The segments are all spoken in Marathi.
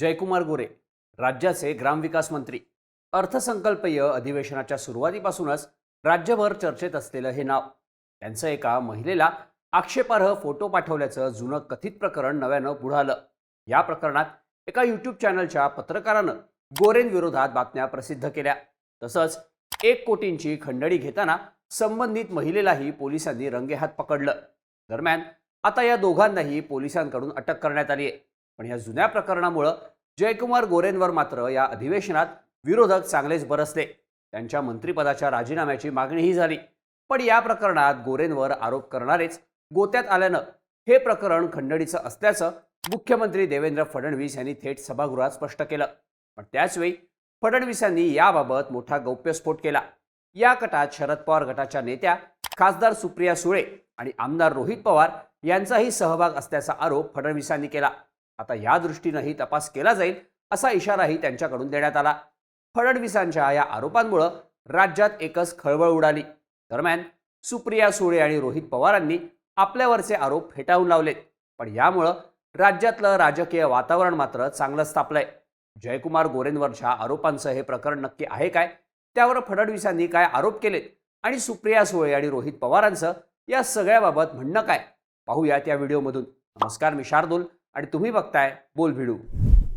जयकुमार गोरे राज्याचे ग्रामविकास मंत्री. अर्थसंकल्पीय अधिवेशनाच्या सुरुवातीपासूनच राज्यभर चर्चेत असलेलं हे नाव. त्यांचं एका महिलेला आक्षेपार्ह फोटो पाठवल्याचं जुनं कथित प्रकरण नव्यानं पुढं आलं. या प्रकरणात एका यूट्यूब चॅनलच्या पत्रकारानं गोरेंविरोधात बातम्या प्रसिद्ध केल्या. तसंच एक कोटींची खंडणी घेताना संबंधित महिलेलाही पोलिसांनी रंगेहात पकडलं. दरम्यान आता या दोघांनाही पोलिसांकडून अटक करण्यात आली आहे पण या जुन्या प्रकरणामुळं जयकुमार गोरेंवर मात्र या अधिवेशनात विरोधक चांगलेच बरसले. त्यांच्या मंत्रिपदाच्या राजीनाम्याची मागणीही झाली. पण या प्रकरणात गोरेंवर आरोप करणारेच गोत्यात आल्यानं हे प्रकरण खंडणीचं असल्याचं मुख्यमंत्री देवेंद्र फडणवीस यांनी थेट सभागृहात स्पष्ट केलं. पण त्याचवेळी फडणवीसांनी याबाबत मोठा गौप्यस्फोट केला. या गटात शरद पवार गटाच्या नेत्या खासदार सुप्रिया सुळे आणि आमदार रोहित पवार यांचाही सहभाग असल्याचा आरोप फडणवीसांनी केला. आता या दृष्टीनंही तपास केला जाईल असा इशाराही त्यांच्याकडून देण्यात आला. फडणवीसांच्या या आरोपांमुळं राज्यात एकच खळबळ उडाली. दरम्यान सुप्रिया सुळे आणि रोहित पवारांनी आपल्यावरचे आरोप फेटाळून लावलेत. पण यामुळं राज्यातलं राजकीय वातावरण मात्र चांगलंच तापलंय जयकुमार गोरेंवरच्या आरोपांचं हे प्रकरण नक्की आहे काय? त्यावर फडणवीसांनी काय आरोप केलेत? आणि सुप्रिया सुळे आणि रोहित पवारांचं या सगळ्याबाबत म्हणणं काय? पाहूयात या व्हिडिओमधून. नमस्कार मी शार्दूल. आणि तुम्ही बघताय बोल भिडू.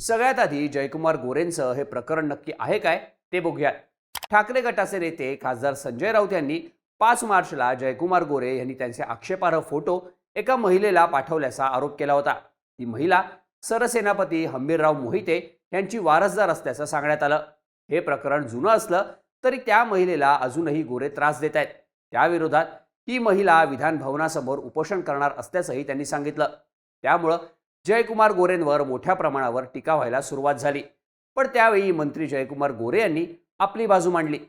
सगळ्यात आधी जयकुमार गोरेंचं हे प्रकरण नक्की आहे काय ते बघूया ठाकरे गटाचे नेते खासदार संजय राऊत यांनी पाच मार्चला जयकुमार गोरे यांनी त्यांचे आक्षेपार्ह फोटो एका महिलेला पाठवल्याचा आरोप केला होता. ती महिला सरसेनापती हंबीरराव मोहिते यांची वारसदार असल्याचं सांगण्यात आलं. हे प्रकरण जुनं असलं तरी त्या महिलेला अजूनही गोरे त्रास देत आहेत. त्याविरोधात ही महिला विधान भवनासमोर उपोषण करणार असल्याचंही त्यांनी सांगितलं. त्यामुळं जयकुमार गोरेंवर मोठ्या प्रमाणावर टीका व्हायला सुरुवात झाली. पण त्यावेळी मंत्री जयकुमार गोरे यांनी आपली बाजू मांडली.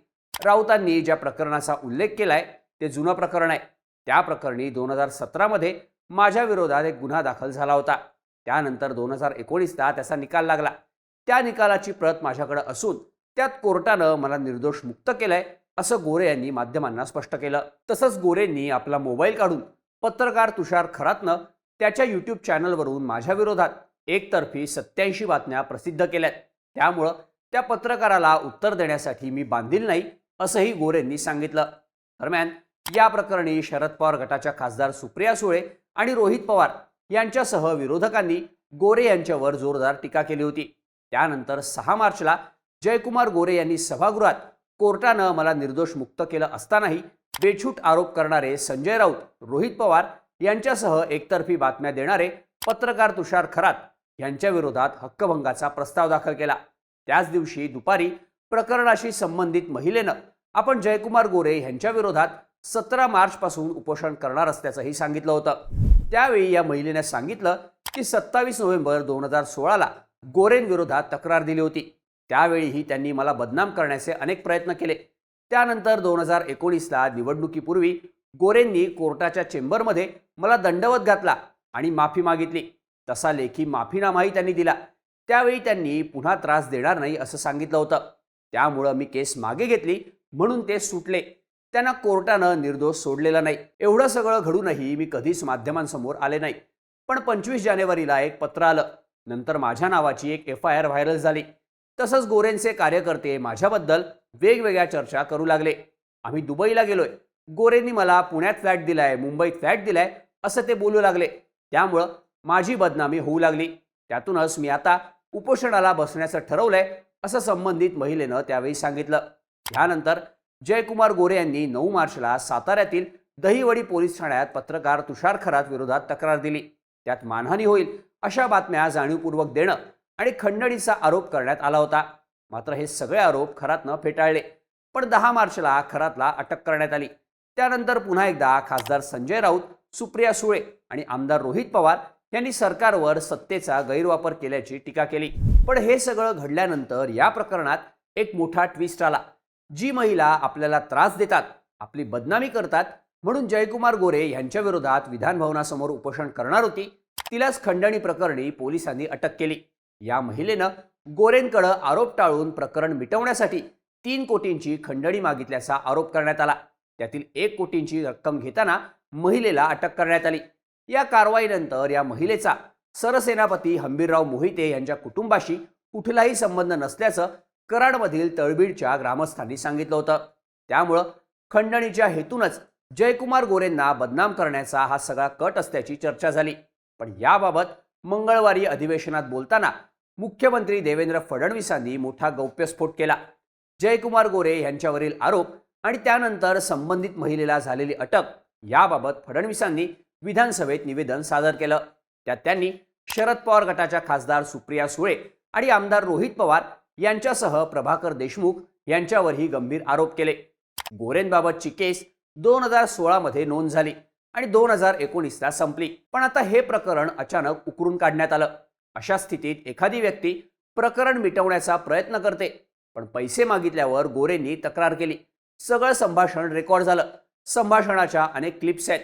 राऊतांनी ज्या प्रकरणाचा उल्लेख केलाय ते जुनं प्रकरण आहे. त्या प्रकरणी दोन हजार सतरामध्ये माझ्या विरोधात एक गुन्हा दाखल झाला होता. त्यानंतर दोन हजार एकोणीसला त्याचा निकाल लागला. त्या निकालाची प्रत माझ्याकडे असून त्यात कोर्टानं मला निर्दोष मुक्त केलंय असं गोरे यांनी माध्यमांना स्पष्ट केलं. तसंच गोरेंनी आपला मोबाईल काढून पत्रकार तुषार खरातनं त्याच्या यूट्यूब चॅनलवरून माझ्या विरोधात एकतर्फी सत्याऐंशी बातम्या प्रसिद्ध केल्यात. त्यामुळं त्या पत्रकाराला उत्तर देण्यासाठी मी बांधील नाही असंही गोरेंनी सांगितलं. दरम्यान या प्रकरणी शरद पवार गटाच्या खासदार सुप्रिया सुळे आणि रोहित पवार यांच्यासह विरोधकांनी गोरे यांच्यावर जोरदार टीका केली होती. त्यानंतर सहा मार्चला जयकुमार गोरे यांनी सभागृहात कोर्टानं मला निर्दोष मुक्त केलं असतानाही बेछूट आरोप करणारे संजय राऊत रोहित पवार यांच्यासह एकतर्फी बातम्या देणारे पत्रकार तुषार खरात यांच्या विरोधात हक्कभंगाचा प्रस्ताव दाखल केला. त्याच दिवशी दुपारी प्रकरणाशी संबंधित महिलेनं आपण जयकुमार गोरे यांच्या विरोधात सतरा मार्चपासून उपोषण करणार असल्याचंही सांगितलं होतं. त्यावेळी या महिलेने सांगितलं की सत्तावीस नोव्हेंबर दोन हजार सोळाला गोरेंविरोधात तक्रार दिली होती. त्यावेळीही त्यांनी मला बदनाम करण्याचे अनेक प्रयत्न केले. त्यानंतर दोन हजार एकोणीसला निवडणुकीपूर्वी गोरेंनी कोर्टाच्या चेंबरमध्ये मला दंडवत घातला आणि माफी मागितली. तसा लेखी माफीनामाही त्यांनी दिला. त्यावेळी त्यांनी पुन्हा त्रास देणार नाही असं सांगितलं होतं. त्यामुळं मी केस मागे घेतली म्हणून ते सुटले. त्यांना कोर्टानं निर्दोष सोडलेला नाही. एवढं सगळं घडूनही मी कधीच माध्यमांसमोर आले नाही. पण पंचवीस जानेवारीला एक पत्र आलं. नंतर माझ्या नावाची एक एफ आय आर व्हायरल झाली. तसंच गोरेंचे कार्यकर्ते माझ्याबद्दल वेगवेगळ्या चर्चा करू लागले. आम्ही दुबईला गेलोय. गोरेंनी मला पुण्यात फ्लॅट दिलाय मुंबईत फ्लॅट दिलाय असं ते बोलू लागले. त्यामुळं माझी बदनामी होऊ लागली. त्यातूनच मी आता उपोषणाला बसण्याचं ठरवलंय असं संबंधित महिलेनं त्यावेळी सांगितलं. त्यानंतर जयकुमार गोरे यांनी नऊ मार्चला साताऱ्यातील दहिवडी पोलीस ठाण्यात पत्रकार तुषार खरात विरोधात तक्रार दिली. त्यात मानहानी होईल अशा बातम्या जाणीवपूर्वक देणं आणि खंडणीचा आरोप करण्यात आला होता. मात्र हे सगळे आरोप खरातनं फेटाळले. पण दहा मार्चला खरातला अटक करण्यात आली. त्यानंतर पुन्हा एकदा खासदार संजय राऊत सुप्रिया सुळे आणि आमदार रोहित पवार यांनी सरकारवर सत्तेचा गैरवापर केल्याची टीका केली. पण हे सगळं घडल्यानंतर या प्रकरणात एक मोठा ट्विस्ट आला. जी महिला आपल्याला त्रास देतात आपली बदनामी करतात म्हणून जयकुमार गोरे यांच्या विरोधात विधानभवनासमोर उपोषण करणार होती तिलाच खंडणी प्रकरणी पोलिसांनी अटक केली. या महिलेनं गोरेंकडं आरोप टाळून प्रकरण मिटवण्यासाठी तीन कोटींची खंडणी मागितल्याचा आरोप करण्यात आला. त्यातील एक कोटींची रक्कम घेताना महिलेला अटक करण्यात आली. या कारवाईनंतर या महिलेचा सरसेनापती हंबीरराव मोहिते यांच्या कुटुंबाशी कुठलाही संबंध नसल्याचं कराडमधील तळबीडच्या ग्रामस्थांनी सांगितलं होतं. त्यामुळं खंडणीच्या हेतूनच जयकुमार गोरेंना बदनाम करण्याचा हा सगळा कट असल्याची चर्चा झाली. पण याबाबत मंगळवारी अधिवेशनात बोलताना मुख्यमंत्री देवेंद्र फडणवीसांनी मोठा गौप्यस्फोट केला. जयकुमार गोरे यांच्यावरील आरोप आणि त्यानंतर संबंधित महिलेला झालेली अटक याबाबत फडणवीसांनी विधानसभेत निवेदन सादर केलं. त्यात त्यांनी शरद पवार गटाच्या खासदार सुप्रिया सुळे आणि आमदार रोहित पवार यांच्यासह प्रभाकर देशमुख यांच्यावरही गंभीर आरोप केले. गोरेंबाबतची केस दोन हजार सोळामध्ये नोंद झाली आणि दोन हजार एकोणीसला संपली. पण आता हे प्रकरण अचानक उकरून काढण्यात आलं. अशा स्थितीत एखादी व्यक्ती प्रकरण मिटवण्याचा प्रयत्न करते पण पैसे मागितल्यावर गोरेंनी तक्रार केली. सगळं संभाषण रेकॉर्ड झालं. संभाषणाच्या अनेक क्लिप्स आहेत.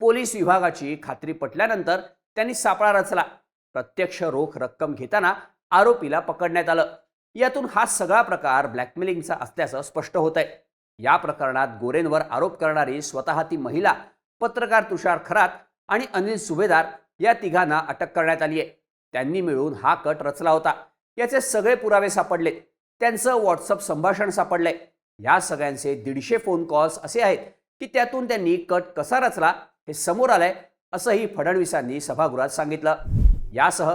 पोलीस विभागाची खात्री पटल्यानंतर त्यांनी सापळा रचला. प्रत्यक्ष रोख रक्कम घेताना आरोपीला पकडण्यात आलं. यातून हा सगळा प्रकार ब्लॅकमेलिंगचा असल्याचं स्पष्ट होत आहे या प्रकरणात गोरेंवर आरोप करणारी स्वतः ती महिला पत्रकार तुषार खरात आणि अनिल सुभेदार या तिघांना अटक करण्यात आली आहे त्यांनी मिळून हा कट रचला होता. याचे सगळे पुरावे सापडले. त्यांचं व्हॉट्सअप संभाषण सापडलंय. या सगळ्यांचे दीडशे फोन कॉल्स असे आहेत की त्यातून त्यांनी कट कसा रचला हे समोर आलंय असंही फडणवीसांनी सभागृहात सांगितलं. यासह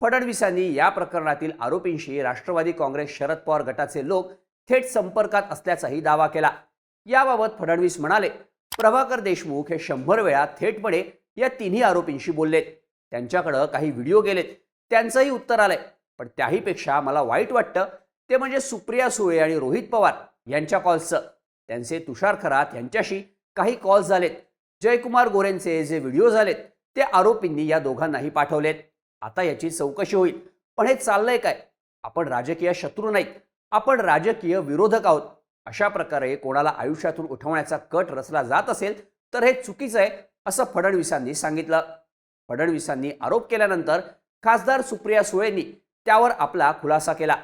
फडणवीसांनी या प्रकरणातील आरोपींशी राष्ट्रवादी काँग्रेस शरद पवार गटाचे लोक थेट संपर्कात असल्याचाही दावा केला. याबाबत फडणवीस म्हणाले प्रभाकर देशमुख हे शंभर वेळा थेटपणे या तिन्ही आरोपींशी बोललेत. त्यांच्याकडं काही व्हिडिओ गेलेत. त्यांचंही उत्तर आलंय. पण त्याहीपेक्षा मला वाईट वाटतं. ते म्हणजे सुप्रिया सुळे आणि रोहित पवार. यांच्या कॉल्सचं. त्यांचे तुषार खरात यांच्याशी काही कॉल्स झालेत. जयकुमार गोरेंचे जे व्हिडिओ झालेत ते आरोपींनी या दोघांनाही पाठवलेत. आता याची चौकशी होईल. पण हे चाललंय काय? आपण राजकीय शत्रू नाहीत. आपण राजकीय विरोधक आहोत. अशा प्रकारे कोणाला आयुष्यातून उठवण्याचा कट रचला जात असेल तर हे चुकीचं आहे असं फडणवीसांनी सांगितलं. फडणवीसांनी आरोप केल्यानंतर खासदार सुप्रिया सुळेंनी त्यावर आपला खुलासा केला.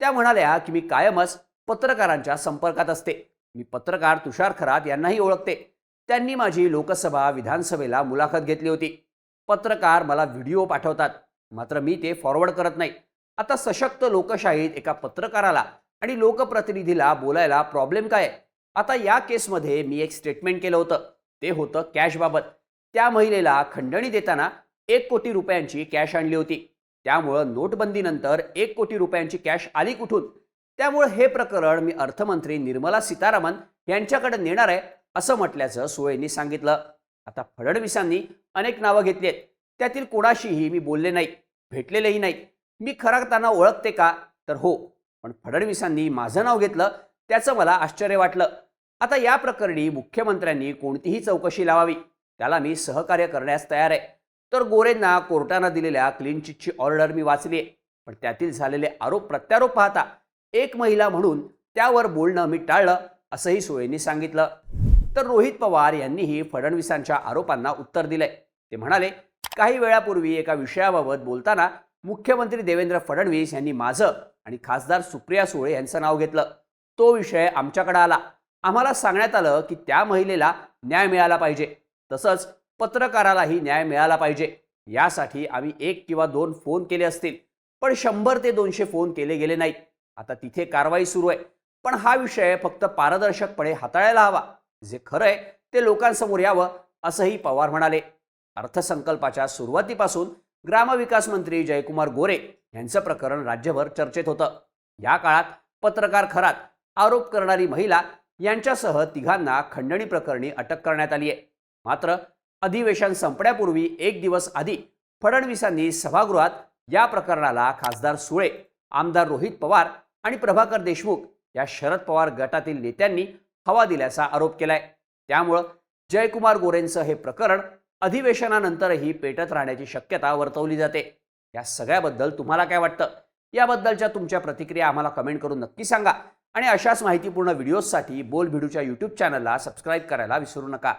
त्या म्हणाल्या की मी कायमच पत्रकारांच्या संपर्कात असते. मी पत्रकार तुषार खरात यांनाही ओळखते. त्यांनी माझी लोकसभा विधानसभेला मुलाखत घेतली होती. पत्रकार मला व्हिडिओ पाठवतात. मात्र मी ते फॉरवर्ड करत नाही. आता सशक्त लोकशाहीत एका पत्रकाराला आणि लोकप्रतिनिधीला बोलायला प्रॉब्लेम काय? आहे? आता या केसमध्ये मी एक स्टेटमेंट केलं होतं. ते होतं कॅशबाबत त्या महिलेला खंडणी देताना एक कोटी रुपयांची कॅश आणली होती. त्यामुळं नोटबंदीनंतर एक कोटी रुपयांची कॅश आली कुठून? त्यामुळं हे प्रकरण मी अर्थमंत्री निर्मला सीतारामन यांच्याकडे नेणार आहे असं म्हटल्याचं सुळेंनी सांगितलं. आता फडणवीसांनी अनेक नावं घेतली आहेत. त्यातील कोणाशीही मी बोलले नाही भेटलेलेही नाही. मी खरागताना ओळखते का? तर हो पण फडणवीसांनी माझं नाव घेतलं त्याचं मला आश्चर्य वाटलं. आता या प्रकरणी मुख्यमंत्र्यांनी कोणतीही चौकशी लावावी. त्याला मी सहकार्य करण्यास तयार आहे. तर गोरेंना कोर्टानं दिलेल्या क्लीन चिटची ऑर्डर मी वाचली आहे. पण त्यातील झालेले आरोप प्रत्यारोप पाहता एक महिला म्हणून त्यावर बोलणं मी टाळलं असंही सोयेंनी सांगितलं. तर रोहित पवार यांनीही फडणवीसांच्या आरोपांना उत्तर दिलंय. ते म्हणाले काही वेळापूर्वी एका विषयाबाबत बोलताना मुख्यमंत्री देवेंद्र फडणवीस यांनी माझं आणि खासदार सुप्रिया सुळे यांचं नाव घेतलं. तो विषय आमच्याकडे आला. आम्हाला सांगण्यात आलं की त्या महिलेला न्याय मिळाला पाहिजे. तसंच पत्रकारालाही न्याय मिळाला पाहिजे. यासाठी आम्ही एक किंवा दोन फोन केले असतील. पण शंभर ते दोनशे फोन केले गेले नाहीत. आता तिथे कारवाई सुरू आहे. पण हा विषय फक्त पारदर्शकपणे हाताळायला हवा. जे खरं आहे ते लोकांसमोर यावं असंही पवार म्हणाले. अर्थसंकल्पाच्या सुरुवातीपासून ग्रामविकास मंत्री जयकुमार गोरे यांचं प्रकरण राज्यभर चर्चेत होतं. या काळात पत्रकार खरात आरोप करणारी महिला यांच्यासह तिघांना खंडणी प्रकरणी अटक करण्यात आली आहे. मात्र अधिवेशन संपण्यापूर्वी एक दिवस आधी फडणवीसांनी सभागृहात या प्रकरणाला खासदार सुळे आमदार रोहित पवार आणि प्रभाकर देशमुख या शरद पवार गटातील नेत्यांनी हवा दिल्याचा आरोप केलाय. त्यामुळं जयकुमार गोरेंचं हे प्रकरण अधिवेशनानंतरही पेटत राहण्याची शक्यता वर्तवली जाते. या सगळ्याबद्दल तुम्हाला काय वाटतं? याबद्दलच्या तुमच्या प्रतिक्रिया आम्हाला कमेंट करून नक्की सांगा. आणि अशाच माहितीपूर्ण व्हिडिओजसाठी बोल भिडूच्या यूट्यूब चॅनलला सबस्क्राईब करायला विसरू नका.